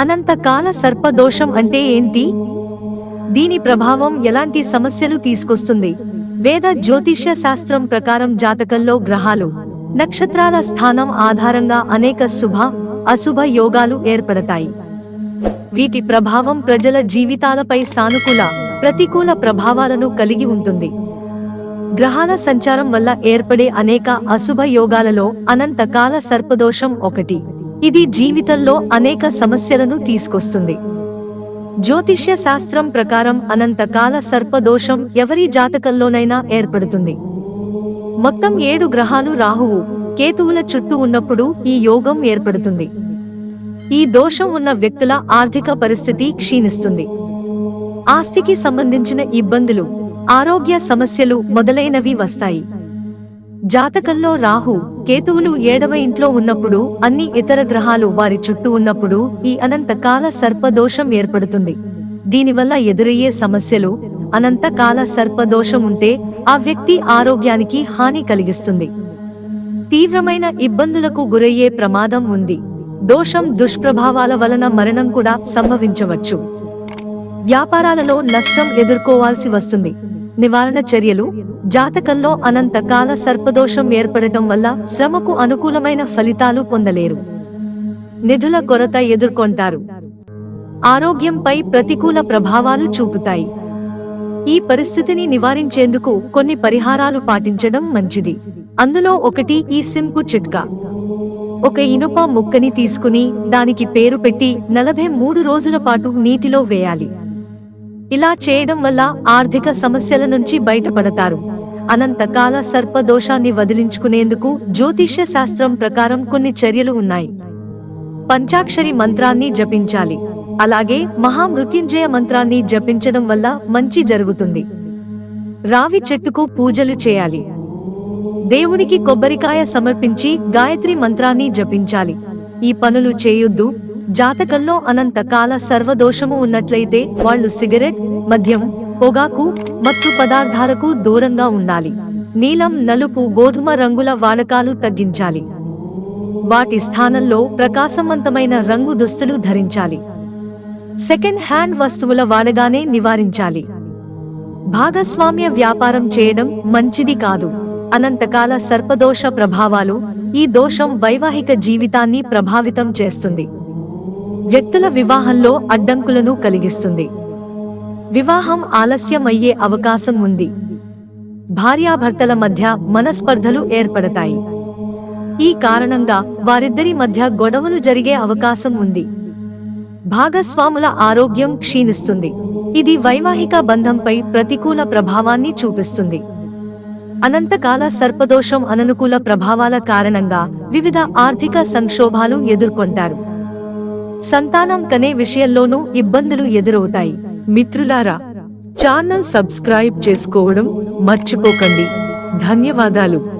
అనంతకాల సర్పదోషం అంటే ఏంటి? దీని ప్రభావం ఎలాంటి సమస్యలు తీసుకొస్తుంది? వేద జ్యోతిష్య శాస్త్రం ప్రకారం జాతకంలో గ్రహాలు నక్షత్రాల స్థానం ఆధారంగా అనేక శుభ అశుభ యోగాలు ఏర్పడతాయి. వీటి ప్రభావం ప్రజల జీవితాలపై సానుకూల ప్రతికూల ప్రభావాలను కలిగి ఉంటుంది. గ్రహాల సంచారం వల్ల ఏర్పడే అనేక అశుభ యోగాలలో అనంతకాల సర్పదోషం ఒకటి. ఇది జీవితంలో అనేక సమస్యలను తీసుకొస్తుంది. జ్యోతిష్య శాస్త్రం ప్రకారం అనంతకాల సర్పదోషం ఎవరి జాతకంలోనైనా ఏర్పడుతుంది. మొత్తం ఏడు గ్రహాలు రాహువు కేతువుల చుట్టూ ఉన్నప్పుడు ఈ యోగం ఏర్పడుతుంది. ఈ దోషం ఉన్న వ్యక్తుల ఆర్థిక పరిస్థితి క్షీణిస్తుంది. ఆస్తికి సంబంధించిన ఇబ్బందులు ఆరోగ్య సమస్యలు మొదలైనవి వస్తాయి. జాతకంలో రాహు కేతువులు ఏడవ ఇంట్లో ఉన్నప్పుడు అన్ని ఇతర గ్రహాలు వారి చుట్టూ ఉన్నప్పుడు ఈ అనంతకాల సర్పదోషం ఏర్పడుతుంది. దీనివల్ల ఎదురయ్యే సమస్యలు అనంతకాల సర్పదోషం ఉంటే ఆ వ్యక్తి ఆరోగ్యానికి హాని కలిగిస్తుంది. తీవ్రమైన ఇబ్బందులకు గురయ్యే ప్రమాదం ఉంది. దోషం దుష్ప్రభావాల వలన మరణం కూడా సంభవించవచ్చు. వ్యాపారాలలో నష్టం ఎదుర్కోవాల్సి వస్తుంది. నివారణ చర్యలు జాతకంలో అనంతకాల సర్పదోషం ఏర్పడటం వల్ల శ్రమకు అనుకూలమైన ఫలితాలు పొందలేరు. నిధుల కొరత ఎదుర్కొంటారు. ఆరోగ్యంపై ప్రతికూల ప్రభావాలు చూపుతాయి. ఈ పరిస్థితిని నివారించేందుకు కొన్ని పరిహారాలు పాటించడం మంచిది. అందులో ఒకటి ఈ సింపు చిట్కా. ఒక ఇనుప ముక్కని తీసుకుని దానికి పేరు పెట్టి నలభై మూడు రోజుల పాటు నీటిలో వేయాలి. ఇలా చేయడం వల్ల ఆర్థిక సమస్యల నుంచి బయటపడతారు. అనంతకాల సర్పదోషాన్ని వదిలించుకునేందుకు జ్యోతిష్య శాస్త్రం ప్రకారం కొన్ని చర్యలు ఉన్నాయి. పంచాక్షరి మంత్రాన్ని జపించాలి. అలాగే మహామృత్యుంజయ మంత్రాన్ని జపించడం వల్ల మంచి జరుగుతుంది. రావి చెట్టుకు పూజలు చేయాలి. దేవునికి కొబ్బరికాయ సమర్పించి గాయత్రి మంత్రాన్ని జపించాలి. ఈ పనులు చేయొద్దు. జాతకంలో అనంతకాల సర్వదోషము ఉన్నట్లయితే వాళ్ళు సిగరెట్ మద్యం పొగాకు మత్తు పదార్థాలకు దూరంగా ఉండాలి. నీలం నలుపు గోధుమ రంగుల వాడకాలు తగ్గించాలి. వాటి స్థానంలో ప్రకాశవంతమైన రంగు దుస్తులు ధరించాలి. సెకండ్ హ్యాండ్ వస్తువుల వాడగానే నివారించాలి. భాగస్వామ్య వ్యాపారం చేయడం మంచిది కాదు. అనంతకాల సర్పదోష ప్రభావాలు ఈ దోషం వైవాహిక జీవితాన్ని ప్రభావితం చేస్తుంది. వ్యక్తుల వివాహంలో అడ్డంకులను కలిగిస్తుంది. వివాహం ఆలస్యమయ్యే అవకాశం ఉంది. భార్యాభర్తల మధ్య మనస్పర్ధలు ఏర్పడతాయి. ఈ కారణంగా వారిద్దరి మధ్య గొడవలు జరిగే అవకాశం ఉంది. భాగస్వాముల ఆరోగ్యం క్షీణిస్తుంది. ఇది వైవాహిక బంధంపై ప్రతికూల ప్రభావాన్ని చూపిస్తుంది. అనంతకాల సర్పదోషం అననుకూల ప్రభావాల కారణంగా వివిధ ఆర్థిక సంక్షోభాలు ఎదుర్కొంటారు. సంతానం కనే విషయంలోనూ ఇబ్బందులు ఎదురవుతాయి. మిత్రులారా ఛానల్ సబ్స్క్రైబ్ చేసుకోవడం మర్చిపోకండి. ధన్యవాదాలు.